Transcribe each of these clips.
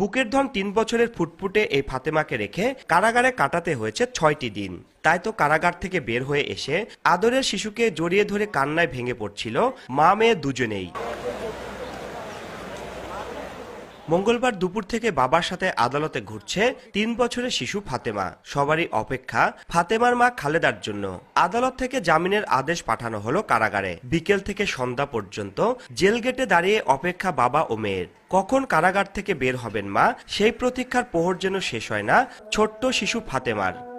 বুকের ধন তিন বছরের ফুটফুটে এই ফাতেমাকে রেখে কারাগারে কাটাতে হয়েছে ছয়টি দিন। তাই তো কারাগার থেকে বের হয়ে এসে আদরের শিশুকে জড়িয়ে ধরে কান্নায় ভেঙে পড়ছিল মা মেয়ে দুজনেই। মঙ্গলবার দুপুর থেকে বাবার সাথে আদালতে ঘুরছে তিন বছরের শিশু ফাতেমা। সবারই অপেক্ষা ফাতেমার মা খালেদার জন্য। আদালত থেকে জামিনের আদেশ পাঠানো হলো কারাগারে। বিকেল থেকে সন্ধ্যা পর্যন্ত জেল গেটে দাঁড়িয়ে অপেক্ষা বাবা ও মেয়ের। কখন কারাগার থেকে বের হবেন মা? সেই প্রতীক্ষার পোহর যেন শেষ হয় না, ছোট্ট শিশু ফাতেমার।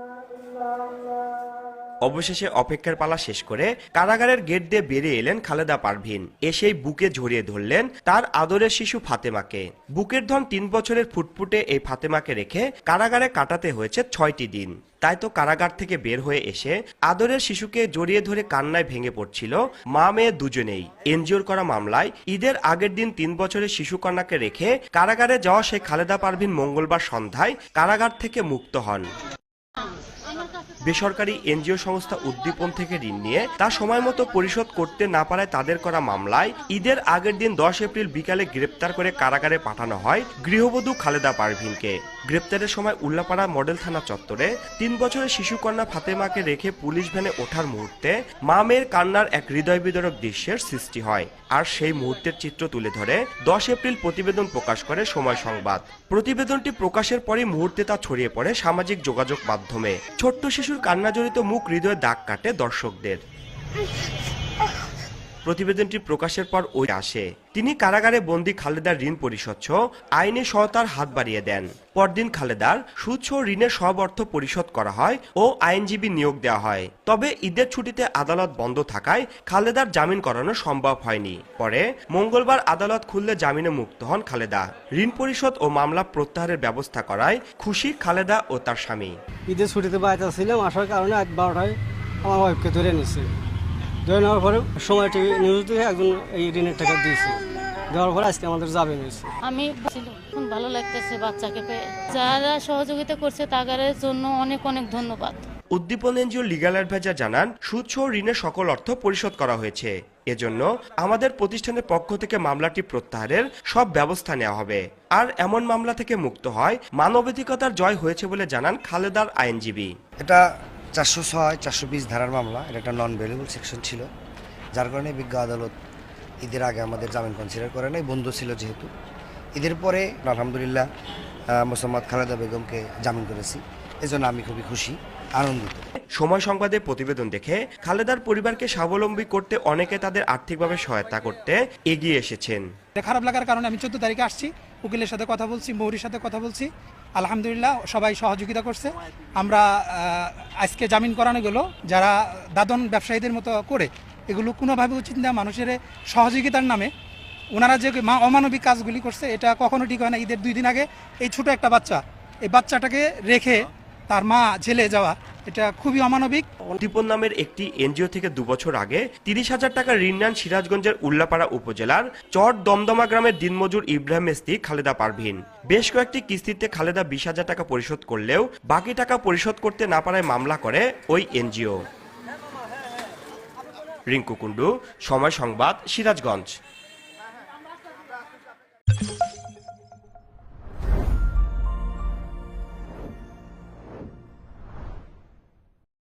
অবশেষে অপেক্ষার পালা শেষ করে কারাগারের গেট দিয়ে বেরিয়ে এলেন খালেদা পারভিন। এসেই বুকে ঝরিয়ে ধরলেন তার আদরের শিশু ফাতেমাকে। বুকের ধন তিন বছরের ফুটফুটে এই ফাতেমাকে রেখে কারাগারে কাটাতে হয়েছে ছয়টি দিন। তাই তো কারাগার থেকে বের হয়ে এসে আদরের শিশুকে জড়িয়ে ধরে কান্নায় ভেঙে পড়ছিল মা মেয়ে দুজনেই। এনজিওর করা মামলায় ঈদের আগের দিন তিন বছরের শিশু কন্যাকে রেখে কারাগারে যাওয়া সেই খালেদা পারভিন মঙ্গলবার সন্ধ্যায় কারাগার থেকে মুক্ত হন। বেসরকারি এনজিও সংস্থা উদ্দীপন থেকে ঋণ নিয়ে তা সময় মতো পরিশোধ করতে না পারায় তাদের করা মামলায় ঈদের আগের দিন দশ এপ্রিল বিকালে গ্রেপ্তার করে কারাগারে পাঠানো হয় গৃহবধূ খালেদা পারভিনকে। গ্রেপ্তারের সময় উল্লাপাড়া মডেল থানা চত্বরে তিন বছরের শিশুকন্যা ফাতেমাকে রেখে পুলিশ ভ্যানে ওঠার মুহূর্তে মা মেয়ের কান্নার এক হৃদয় বিদরক দৃশ্যের সৃষ্টি হয়। আর সেই মুহূর্তের চিত্র তুলে ধরে দশ এপ্রিল প্রতিবেদন প্রকাশ করে সময় সংবাদ। প্রতিবেদনটি প্রকাশের পরই মুহূর্তে তা ছড়িয়ে পড়ে সামাজিক যোগাযোগ মাধ্যমে। ছোট্ট শিশুর কান্নাজড়িত মুখ হৃদয়ে দাগ কাটে দর্শকদের। প্রতিবেদনটি প্রকাশের পর ওই আসে। তিনি কারাগারে বন্দী খালেদার ঋণ পরিশোধ আইনি সহায়তার হাত বাড়িয়ে দেন। পরদিন খালেদার সুদ ঋণের সব অর্থ পরিশোধ করা হয় ও আইনজীবী নিয়োগ দেওয়া হয়। তবে ঈদের ছুটিতে আদালত বন্ধ থাকায় খালেদার জামিন করানো সম্ভব হয়নি। পরে মঙ্গলবার আদালত খুললে জামিনে মুক্ত হন খালেদা। ঋণ পরিশোধ ও মামলা প্রত্যাহারের ব্যবস্থা করায় খুশি খালেদা ও তার স্বামী। ঈদের ছুটিতে বাড়িতে ছিলাম আসার কারণে বারোটায় আমার ওয়াইফকে ধরে ধরে নেওয়ার পরে সময় টিভি নিউজ থেকে একজন এই ঋণের টাকা দিয়েছে। দেওয়ার পরে আজকে আমাদের যাবে নিয়েছে আমি ভালো লাগতেছে বাচ্চাকে পেয়ে। যারা সহযোগিতা করছে তাদের জন্য অনেক অনেক ধন্যবাদ। উদ্দীপন এনজিও লিগাল অ্যাডভাইজার জানান সুদ সহ ঋণের সকল অর্থ পরিশোধ করা হয়েছে। এজন্য আমাদের প্রতিষ্ঠানের পক্ষ থেকে মামলাটি প্রত্যাহারের সব ব্যবস্থা নেওয়া হবে। আর এমন মামলা থেকে মুক্ত হয় মানবাধিকতার জয় হয়েছে বলে জানান খালেদার আইনজীবী। এটা চারশো ছয়, চারশো বিশ ধারার মামলা, এটা একটা নন ভ্যালুয়েবল সেকশন ছিল। যার কারণে বিজ্ঞ আদালত ঈদের আগে আমাদের জামিন কনসিডার করে নাই, বন্ধ ছিল যেহেতু। ঈদের পরে আলহামদুলিল্লাহ মোসাম্মদ খালেদা বেগমকে জামিন করেছি। এজন্য আমি খুবই খুশি। আনন্দিত। সময় সংবাদে প্রতিবেদন দেখে খালেদার পরিবারকে স্বাবলম্বী করতে অনেকে তাদের আর্থিকভাবে সহায়তা করতে এগিয়ে এসেছেন। খারাপ লাগার কারণে আমি চোদ্দ তারিখে আসছি, উকিলের সাথে কথা বলছি, মৌরির সাথে কথা বলছি। আলহামদুলিল্লাহ সবাই সহযোগিতা করছে। আমরা আজকে জামিন করানো গেলো যারা দাদন ব্যবসায়ীদের মতো করে, এগুলো কোনোভাবে উচিত না, মানুষের সহযোগিতার নামে। ওনারা যে অমানবিক কাজগুলি করছে, এটা কখনো ঠিক হয় না। ঈদের দুই দিন আগে এই ছোট একটা বাচ্চা, এই বাচ্চাটাকে রেখে তার মা জেলে যাওয়া, এটা খুবই অমানবিক। উদ্দীপন নামের একটি এনজিও থেকে দুবছর আগে তিরিশ হাজার টাকা ঋণ নেন সিরাজগঞ্জের উল্লাপাড়া উপজেলার চর দমদমা গ্রামের দিনমজুর ইব্রাহিম মেস্তি খালেদা পারভিন। বেশ কয়েকটি কিস্তিতে খালেদা বিশ হাজার টাকা পরিশোধ করলেও বাকি টাকা পরিশোধ করতে না পারায় মামলা করে ওই এনজিও। রিঙ্কু কুণ্ডু, সময় সংবাদ, সিরাজগঞ্জ।